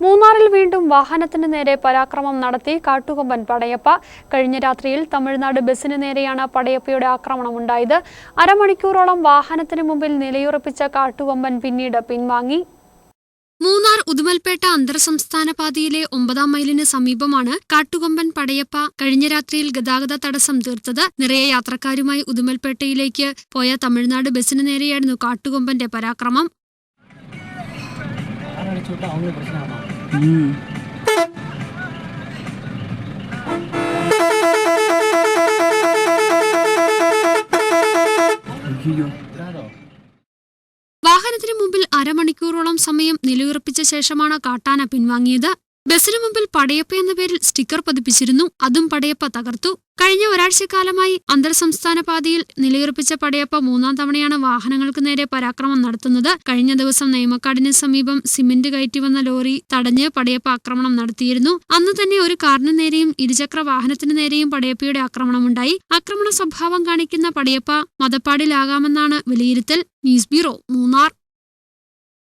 മൂന്നാറിൽ വീണ്ടും വാഹനത്തിന് നേരെ പരാക്രമം നടത്തി കാട്ടുകൊമ്പൻ പടയപ്പ. കഴിഞ്ഞ രാത്രിയിൽ തമിഴ്നാട് ബസിന് നേരെയാണ് പടയപ്പയുടെ ആക്രമണമുണ്ടായത് അരമണിക്കൂറോളം വാഹനത്തിന് മുമ്പിൽ നിലയുറപ്പിച്ച കാട്ടുകൊമ്പൻ പിന്നീട് പിൻവാങ്ങി. മൂന്നാർ ഉദുമൽപേട്ട അന്തർ സംസ്ഥാന പാതയിലെ ഒമ്പതാം മൈലിന് സമീപമാണ് കാട്ടുകൊമ്പൻ പടയപ്പ കഴിഞ്ഞ രാത്രിയിൽ ഗതാഗത തടസ്സം തീർത്തത്. നിറയെ യാത്രക്കാരുമായി ഉദുമൽപേട്ടയിലേക്ക് പോയ തമിഴ്നാട് ബസിന് നേരെയായിരുന്നു കാട്ടുകൊമ്പന്റെ പരാക്രമം. அடிச்சு விட்டா அவங்களுக்கு பிரச்சனை ஆகும் ம் ஐயோ விடாதோ വാഹനത്തിന് മുമ്പിൽ അരമണിക്കൂറോളം സമയം നിലയുറപ്പിച്ച ശേഷമാണ് കാട്ടാന പിൻവാങ്ങിയത് ബസിന് മുമ്പിൽ പടയപ്പ എന്ന പേരിൽ സ്റ്റിക്കർ പതിപ്പിച്ചിരുന്നു. അതും പടയപ്പ തകർത്തു. കഴിഞ്ഞ ഒരാഴ്ചക്കാലമായി അന്തർ സംസ്ഥാന പാതയിൽ നിലയുറപ്പിച്ച പടയപ്പ മൂന്നാം തവണയാണ് വാഹനങ്ങൾക്ക് നേരെ പരാക്രമം നടത്തുന്നത്. കഴിഞ്ഞ ദിവസം നെയ്മക്കാടിന് സമീപം സിമന്റ് കയറ്റി വന്ന ലോറി തടഞ്ഞ് പടയപ്പ ആക്രമണം നടത്തിയിരുന്നു. അന്ന് തന്നെ ഒരു കാറിന് നേരെയും ഇരുചക്ര വാഹനത്തിന് നേരെയും പടയപ്പയുടെ ആക്രമണമുണ്ടായി. ആക്രമണ സ്വഭാവം കാണിക്കുന്ന പടയപ്പ മതപ്പാടിലാകാമെന്നാണ് വിലയിരുത്തൽ. News bureau Munnar.